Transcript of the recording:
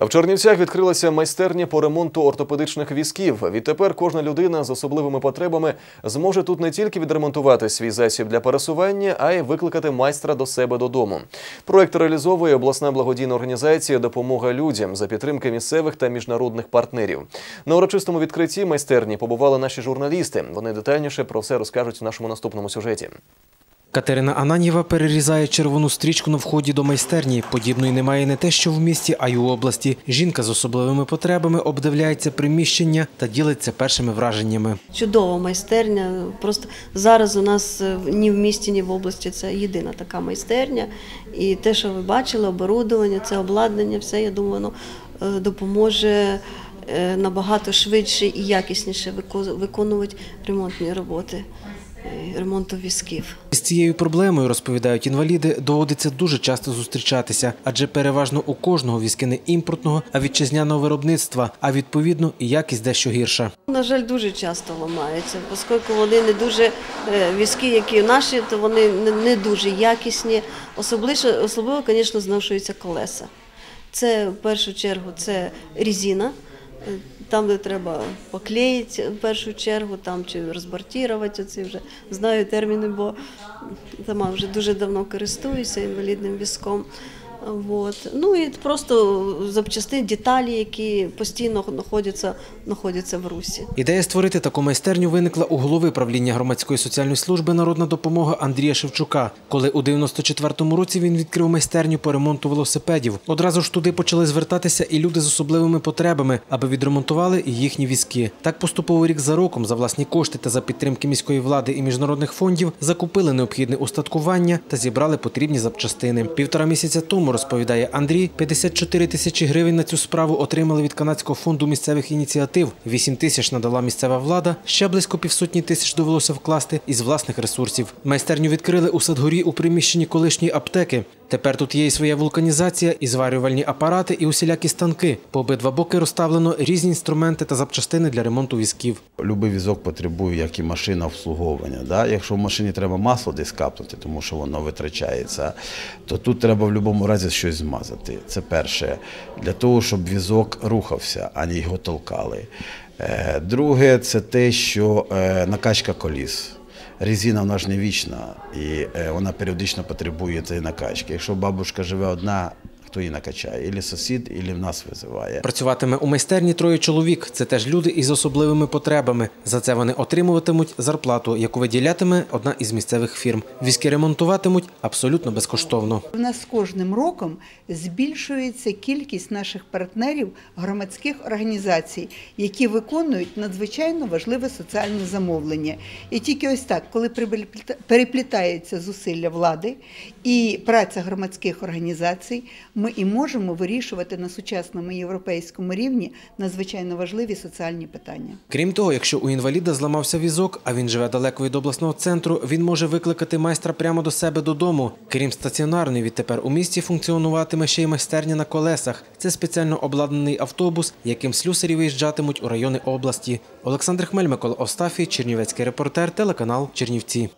В Чернівцях відкрилася майстерня по ремонту ортопедичних візків. Відтепер кожна людина з особливими потребами зможе тут не тільки відремонтувати свій засіб для пересування, а й викликати майстра до себе додому. Проект реалізовує обласна благодійна організація Допомога людям за підтримки місцевих та міжнародних партнерів. На урочистому відкритті майстерні побували наші журналісти. Вони детальніше про все розкажуть в нашому наступному сюжеті. Катерина Ананєва перерізає червону стрічку на вході до майстерні. Подібної немає не те, що в місті, а й у області. Жінка з особливими потребами обдивляється приміщення та ділиться першими враженнями. Чудова майстерня. Просто зараз у нас е, ні в місті, ні в області це єдина така майстерня. І те, що ви бачили, оборудовання, це обладнання, все, я думаю, воно е, допоможе е, набагато швидше і якісніше вико- виконувати ремонтні роботи, ремонту візків. З цією проблемою, розповідають інваліди, доводиться дуже часто зустрічатися, адже переважно у кожного візки не імпортного, а вітчизняного виробництва, а відповідно і якість дещо гірша. На жаль, дуже часто ламаються, оскільки вони не дуже е, візки, які наші, то вони не- дуже якісні. Особливо, особливо, звісно, зношуються колеса. Це в першу чергу це резина, е, там, де треба поклеїти в першу чергу, там чи розбортірувати оці вже знаю терміни, бо сама вже дуже давно користуюся інвалідним візком. Вот. Ну і просто запчастини, деталі, які постійно знаходяться, знаходяться в русі. Ідея створити таку майстерню виникла у голови правління громадської соціальної служби Народна допомога Андрія Шевчука, коли у 94-му році він відкрив майстерню по ремонту велосипедів. Одразу ж туди почали звертатися і люди з особливими потребами, аби відремонтували і їхні візки. Так поступово рік за роком за власні кошти та за підтримки міської влади і міжнародних фондів закупили необхідне устаткування та зібрали потрібні запчастини. Півтора місяця тому розповідає Андрій, 54 тисячі гривень на цю справу отримали від канадського фонду місцевих ініціатив. 8 тисяч надала місцева влада. Ще близько півсотні тисяч довелося вкласти із власних ресурсів. Майстерню відкрили у Садгорі у приміщенні колишньої аптеки. Тепер тут є і своя вулканізація, і зварювальні апарати, і усілякі станки. По обидва боки розставлено різні інструменти та запчастини для ремонту візків. Любий візок потребує, як і машина, обслуговування. Да? Якщо в машині треба масло десь капнути, тому що воно витрачається, то тут треба в будь-якому разі щось змазати. Це перше. Для того, щоб візок рухався, а не його толкали. Е, Друге, це те, що е, накачка коліс. Резина вона ж не вічна, і е, вона періодично потребує цієї накачки. Якщо бабушка живе одна, хто її накачає? Ілі сусід, ілі в нас визиває. Працюватиме у майстерні троє чоловік. Це теж люди із особливими потребами. За це вони отримуватимуть зарплату, яку виділятиме одна із місцевих фірм. Візки ремонтуватимуть абсолютно безкоштовно. У нас з кожним роком збільшується кількість наших партнерів громадських організацій, які виконують надзвичайно важливе соціальне замовлення. І тільки ось так, коли переплітаються зусилля влади і праця громадських організацій, ми і можемо вирішувати на сучасному європейському рівні надзвичайно важливі соціальні питання. Крім того, якщо у інваліда зламався візок, а він живе далеко від обласного центру, він може викликати майстра прямо до себе додому. Крім стаціонарної, відтепер у місті функціонуватиме ще й майстерня на колесах. Це спеціально обладнаний автобус, яким слюсарі виїжджатимуть у райони області. Олександр Хмель, Микола Остафій, Чернівецький репортер, телеканал Чернівці.